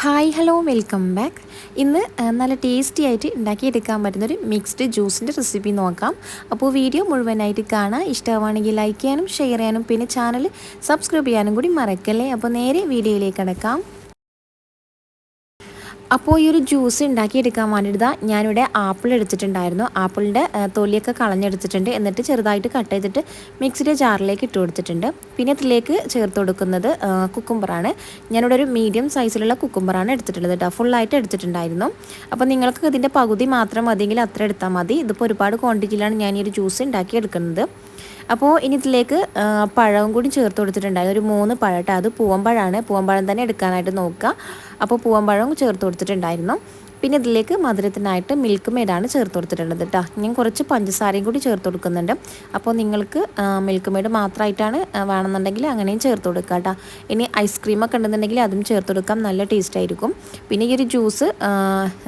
Hi hello welcome back. ഇന്ന് നല്ല tasty ആയിട്ട് ഉണ്ടാക്കിയെടുക്കാൻ പറ്റുന്നൊരു മിക്സ്ഡ് ജ്യൂസിന്റെ റെസിപ്പി നോക്കാം. അപ്പോൾ വീഡിയോ മുഴുവനായിട്ട് കാണാം. ഇഷ്ടമാണെങ്കിൽ ലൈക്ക് ചെയ്യാനും ഷെയർ ചെയ്യാനും പിന്നെ ചാനൽ സബ്സ്ക്രൈബ് ചെയ്യാനും കൂടി മറക്കല്ലേ? അപ്പോൾ നേരെ വീഡിയോയിലേക്ക് കിടക്കാം. അപ്പോൾ ഈ ഒരു ജ്യൂസ് ഉണ്ടാക്കിയെടുക്കാൻ വേണ്ടിയിട്ട് ഞാനിവിടെ ആപ്പിൾ എടുത്തിട്ടുണ്ടായിരുന്നു. ആപ്പിളിന്റെ തൊലിയൊക്കെ കളഞ്ഞെടുത്തിട്ടുണ്ട്. എന്നിട്ട് ചെറുതായിട്ട് കട്ട് ചെയ്തിട്ട് മിക്സിയുടെ ജാറിലേക്ക് ഇട്ട് കൊടുത്തിട്ടുണ്ട്. പിന്നെ ഇതിലേക്ക് ചേർത്ത് കൊടുക്കുന്നത് കുക്കുംബറാണ്. ഞാനിവിടെ ഒരു മീഡിയം സൈസിലുള്ള കുക്കുംബറാണ് എടുത്തിട്ടുള്ളത് കേട്ടോ. ഫുള്ളായിട്ട് എടുത്തിട്ടുണ്ടായിരുന്നു. അപ്പോൾ നിങ്ങൾക്ക് ഇതിന്റെ പകുതി മാത്രം മതിയെങ്കിൽ അത്ര എടുത്താൽ മതി. ഇതിപ്പോൾ ഒരുപാട് ക്വാണ്ടിറ്റിയിലാണ് ഞാൻ ഈ ഒരു ജ്യൂസ് ഉണ്ടാക്കിയെടുക്കുന്നത്. അപ്പോൾ ഇനി ഇതിലേക്ക് പഴവും കൂടി ചേർത്ത് കൊടുത്തിട്ടുണ്ടായിരുന്നു ഒരു മൂന്ന് പഴം അത് പൂവമ്പഴമാണ് പൂവമ്പഴം തന്നെ എടുക്കാനായിട്ട് നോക്കുക. അപ്പോൾ പൂവമ്പഴം ചേർത്ത് കൊടുത്തിട്ടുണ്ടായിരുന്നു. പിന്നെ ഇതിലേക്ക് മധുരത്തിനായിട്ട് മിൽക്ക് മെയ്ഡാണ് ചേർത്ത് കൊടുത്തിട്ടുള്ളത് കേട്ടോ ഞാൻ കുറച്ച് പഞ്ചസാരയും കൂടി ചേർത്ത് കൊടുക്കുന്നുണ്ട്. അപ്പോൾ നിങ്ങൾക്ക് മിൽക്ക് മെയ്ഡ് മാത്രമായിട്ടാണ് വേണമെന്നുണ്ടെങ്കിൽ അങ്ങനെയും ചേർത്ത് കൊടുക്കുക കേട്ടോ ഇനി ഐസ്ക്രീമൊക്കെ ഉണ്ടെന്നുണ്ടെങ്കിൽ അതും ചേർത്ത് കൊടുക്കാം. നല്ല ടേസ്റ്റ് ആയിരിക്കും. പിന്നെ ഈ ഒരു ജ്യൂസ്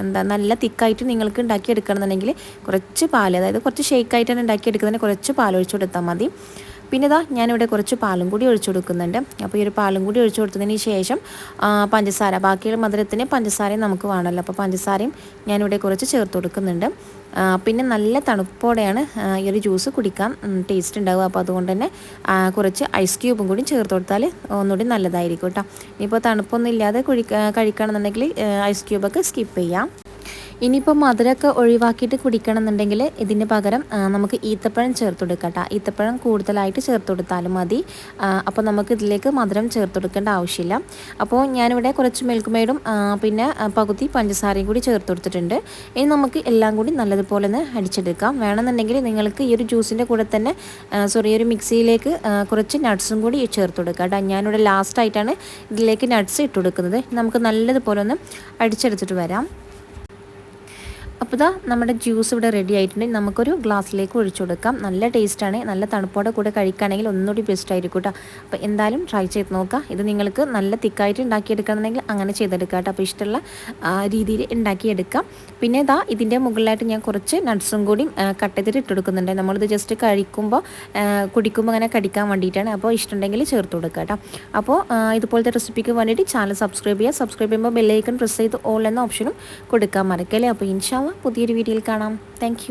എന്താ നല്ല തിക്കായിട്ട് നിങ്ങൾക്ക് ഉണ്ടാക്കിയെടുക്കണമെന്നുണ്ടെങ്കിൽ കുറച്ച് പാൽ അതായത് കുറച്ച് ഷേക്കായിട്ടാണ് ഉണ്ടാക്കിയെടുക്കുന്നതിന് കുറച്ച് പാൽ ഒഴിച്ചു കൊടുത്താൽ മതി. പിന്നെ ഇതാ ഞാനിവിടെ കുറച്ച് പാലും കൂടി ഒഴിച്ചു കൊടുക്കുന്നുണ്ട്. അപ്പോൾ ഈ ഒരു പാലും കൂടി ഒഴിച്ചു കൊടുത്തതിന് ശേഷം പഞ്ചസാര ബാക്കിയുള്ള മധുരത്തിന് പഞ്ചസാരയും നമുക്ക് വേണമല്ലോ. അപ്പോൾ പഞ്ചസാരയും ഞാനിവിടെ കുറച്ച് ചേർത്ത് കൊടുക്കുന്നുണ്ട്. പിന്നെ നല്ല തണുപ്പോടെയാണ് ഈ ഒരു ജ്യൂസ് കുടിക്കാൻ ടേസ്റ്റ് ഉണ്ടാവുക. അപ്പോൾ അതുകൊണ്ട് തന്നെ കുറച്ച് ഐസ് ക്യൂബും കൂടി ചേർത്ത് കൊടുത്താൽ ഒന്നുകൂടി നല്ലതായിരിക്കും കേട്ടോ. ഇനിയിപ്പോൾ തണുപ്പൊന്നും ഇല്ലാതെ കുഴി കഴിക്കുകയാണെന്നുണ്ടെങ്കിൽ ഐസ് ക്യൂബൊക്കെ സ്കിപ്പ് ചെയ്യാം. ഇനിയിപ്പോൾ മധുരമൊക്കെ ഒഴിവാക്കിയിട്ട് കുടിക്കണം എന്നുണ്ടെങ്കിൽ ഇതിന് പകരം നമുക്ക് ഈത്തപ്പഴം ചേർത്ത് കൊടുക്കാം ഈത്തപ്പഴം കൂടുതലായിട്ട് ചേർത്ത് കൊടുത്താലും മതി. അപ്പോൾ നമുക്ക് ഇതിലേക്ക് മധുരം ചേർത്ത് കൊടുക്കേണ്ട ആവശ്യമില്ല. അപ്പോൾ ഞാനിവിടെ കുറച്ച് മിൽക്ക് മെയ്ഡും പിന്നെ പകുതി പഞ്ചസാരയും കൂടി ചേർത്ത് കൊടുത്തിട്ടുണ്ട്. ഇനി നമുക്ക് എല്ലാം കൂടി നല്ലതുപോലെ ഒന്ന് അടിച്ചെടുക്കാം. വേണമെന്നുണ്ടെങ്കിൽ നിങ്ങൾക്ക് ഈ ഒരു ജ്യൂസിന്റെ കൂടെ തന്നെ സോറി ഒരു മിക്സിയിലേക്ക് കുറച്ച് നട്ട്സും കൂടി ചേർത്ത് കൊടുക്കാം കേട്ടോ ഞാനിവിടെ ലാസ്റ്റായിട്ടാണ് ഇതിലേക്ക് നട്ട്സ് ഇട്ട് കൊടുക്കുന്നത്. നമുക്ക് നല്ലതുപോലെ ഒന്ന് അടിച്ചെടുത്തിട്ട് വരാം. അപ്പോൾ ഇതാ നമ്മുടെ ജ്യൂസ് ഇവിടെ റെഡി ആയിട്ടുണ്ടെങ്കിൽ നമുക്കൊരു ഗ്ലാസ്സിലേക്ക് ഒഴിച്ചു കൊടുക്കാം. നല്ല ടേസ്റ്റാണ് നല്ല തണുപ്പോടെ കൂടെ കഴിക്കുകയാണെങ്കിൽ ഒന്നുകൂടി ബെസ്റ്റ് ആയിരിക്കും കേട്ടോ അപ്പോൾ എന്തായാലും ട്രൈ ചെയ്ത് നോക്കാം. ഇത് നിങ്ങൾക്ക് നല്ല തിക്കായിട്ട് ഉണ്ടാക്കിയെടുക്കണമെന്നുണ്ടെങ്കിൽ അങ്ങനെ ചെയ്തെടുക്കാം കേട്ടോ അപ്പോൾ ഇഷ്ടമുള്ള രീതിയിൽ ഉണ്ടാക്കിയെടുക്കാം. പിന്നെ ഇതാ ഇതിന്റെ മുകളിലായിട്ട് ഞാൻ കുറച്ച് നട്ട്സും കൂടി കട്ട് ചെയ്തിട്ട് ഇട്ട് കൊടുക്കുന്നുണ്ട്. നമ്മളിത് ജസ്റ്റ് കഴിക്കുമ്പോൾ കുടിക്കുമ്പോൾ അങ്ങനെ കടിക്കാൻ വേണ്ടിയിട്ടാണ്. അപ്പോൾ ഇഷ്ടമുണ്ടെങ്കിൽ ചേർത്ത് കൊടുക്കുക കേട്ടോ അപ്പോൾ ഇതുപോലത്തെ റെസിപ്പിക്ക് വേണ്ടിയിട്ട് ചാനൽ സബ്സ്ക്രൈബ് ചെയ്യുക സബ്സ്ക്രൈബ് ചെയ്യുമ്പോൾ ബെല്ലൈക്കൺ പ്രസ് ചെയ്ത് ഓൾ എന്ന ഓപ്ഷനും കൊടുക്കാൻ മറക്കല്ലേ. അപ്പോൾ ഇൻഷാല്ല പുതിയൊരു വീഡിയോയിൽ കാണാം. താങ്ക്